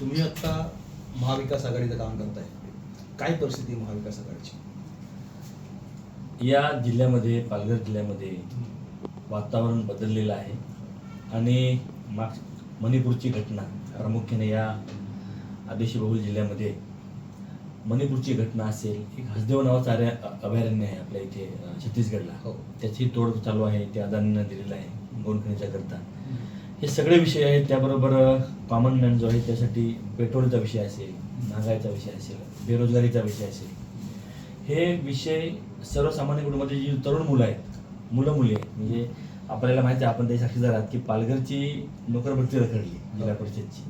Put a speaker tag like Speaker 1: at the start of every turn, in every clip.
Speaker 1: तुम्ही आता महाविकास आघाडीचं काम करताय. काय परिस्थिती महाविकास आघाडीची?
Speaker 2: या जिल्ह्यामध्ये पालघर जिल्ह्यामध्ये वातावरण बदललेलं आहे. आणि माग मणिपूरची घटना प्रामुख्याने या आदिवासी बहुल जिल्ह्यामध्ये मणिपूरची घटना असेल एक हसदेव नावाचं अरे अभयारण्य आहे आपल्या इथे छत्तीसगडला.
Speaker 1: हो.
Speaker 2: त्याची तोड चालू आहे ते अदानीनं दिलेलं आहे गोंडखणीच्या करता. हे सगळे विषय आहेत त्याबरोबर कॉमन मॅन जो आहे त्यासाठी पेट्रोलचा विषय असेल महागाईचा विषय असेल बेरोजगारीचा विषय असेल. हे विषय सर्वसामान्य कुटुंबातील जी तरुण मुलं आहेत मुलं मुली आहेत म्हणजे आपल्याला माहिती आहे आपण साक्षीदार आहात की पालघरची नोकरभरती रखडली जिल्हा परिषदची.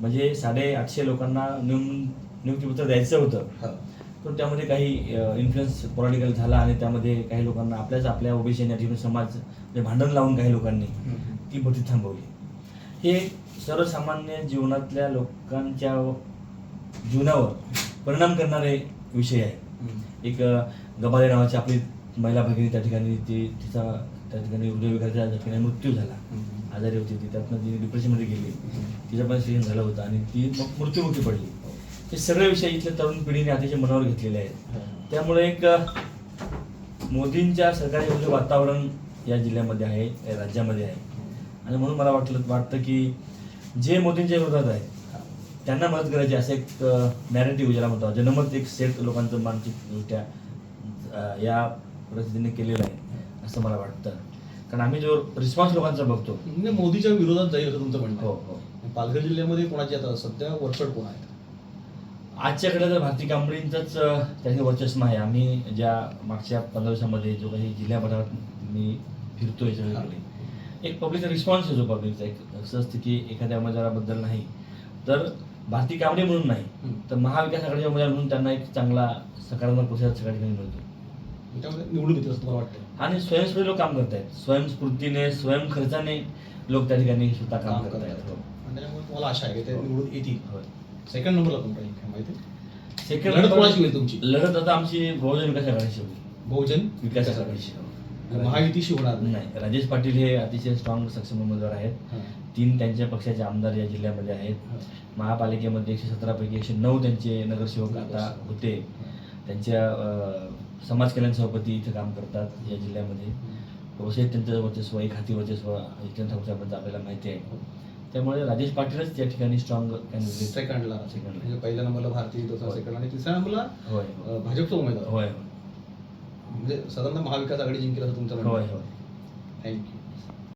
Speaker 2: म्हणजे साडे आठशे लोकांना नियुक्तीपत्र द्यायचं होतं.
Speaker 1: हा
Speaker 2: पण त्यामध्ये काही इन्फ्लुएन्स पॉलिटिकल झाला आणि त्यामध्ये काही लोकांना आपल्याच आपल्या ओबीसी आणि समाज भांडण लावून काही लोकांनी. ती भरती थांबवली. हे सर्वसामान्य जीवनातल्या लोकांच्या जीवनावर परिणाम करणारे विषय आहे. एक गबाले नावाची आपली महिला भगिनी त्या ठिकाणी ती तिचा त्या ठिकाणी हृदयविकाराच्या ठिकाणी मृत्यू झाला. आजारी होती ती. त्यातनं ती डिप्रेशनमध्ये गेली. तिचं पण सिजन झालं होतं आणि ती मग मृत्यूमुखी पडली. हे सगळे विषय इथल्या तरुण पिढीने अतिशय मनावर घेतलेले आहेत. त्यामुळे एक मोदींच्या सरकारचे जे वातावरण या जिल्ह्यामध्ये आहे या राज्यामध्ये आहे. आणि म्हणून मला वाटलं वाटतं की जे मोदींच्या विरोधात आहे त्यांना मदत करायची असं एक नॅरेटिव्ह ज्याला म्हणतो जनमत एक सेट लोकांचं मानसिकदृष्ट्या या परिस्थितीने केलेलं आहे असं मला वाटतं. कारण आम्ही जो रिस्पॉन्स लोकांचा बघतो.
Speaker 1: मोदीच्या विरोधात जाईल असं तुमचं म्हणणं
Speaker 2: हो. हो.
Speaker 1: पालघर जिल्ह्यामध्ये कोणाची आता सध्या वरचढ कोण आहेत
Speaker 2: आजच्याकडे तर भारती कांबळींचंच त्याचे वर्चस्व आहे. आम्ही ज्या मागच्या पंधरा दिवसामध्ये जो काही जिल्ह्याभरात मी फिरतोय सगळीकडे एक पब्लिकचा रिस्पॉन्स आहे जो पब्लिकचा एक की एखाद्या उमेदवाराबद्दल नाही तर भारती कांबळे म्हणून नाही. तर महाविकास आघाडीचे उमेदवार म्हणून त्यांना एक चांगला सकारात्मक प्रतिसाद सगळ्या ठिकाणी मिळतो.
Speaker 1: त्यामुळे निवडून येतील असं तुम्हाला वाटतं
Speaker 2: आणि स्वयंस्फूर्ती लोक काम करतायत. स्वयंस्फूर्तीने स्वयंखर्चाने लोक त्या ठिकाणी स्वतः काम करतायत. हो.
Speaker 1: त्याच्यामुळे तुम्हाला आशा आहे की ते निवडून येतील. सेकंड नंबरला कोण राहील काय माहिती?
Speaker 2: सेकंड
Speaker 1: लढत कोणाची होईल तुमची?
Speaker 2: लढत आता आमची बहुजन विकास आघाडीची होईल
Speaker 1: बहुजन
Speaker 2: विकास आघाडीची
Speaker 1: महायुतीशी होणार
Speaker 2: नाही. राजेश पाटील हे अतिशय स्ट्रॉंग सक्षम उमेदवार आहेत.
Speaker 1: हां.
Speaker 2: तीन त्यांच्या पक्षाचे आमदार या जिल्ह्यामध्ये आहेत.
Speaker 1: हां.
Speaker 2: महापालिकेमध्ये एकशे सतरापैकी एकशे नऊ त्यांचे नगरसेवक आता होते. त्यांच्या अं, समाज कल्याण सभापती इथे काम करतात या जिल्ह्यामध्ये. व्यवसायिक त्यांचं वर्चस्व एक हाती वर्चस्व इथल्या ठाकूरसाहेबांचं आपल्याला माहिती आहे. त्यामुळे राजेश पाटीलच त्या ठिकाणी स्ट्रॉंग कॅन्डिडेट
Speaker 1: सेकंडला
Speaker 2: सेकंडला
Speaker 1: म्हणजे पहिल्या नंबरला भारतीय दुसरा. सेकंड आणि तिसऱ्या नंबरला भाजपचा उमेदवार.
Speaker 2: होय.
Speaker 1: म्हणजे साधारणतः महाविकास आघाडी जिंकेल असं तुमचं
Speaker 2: होय होय.
Speaker 1: थँक्यू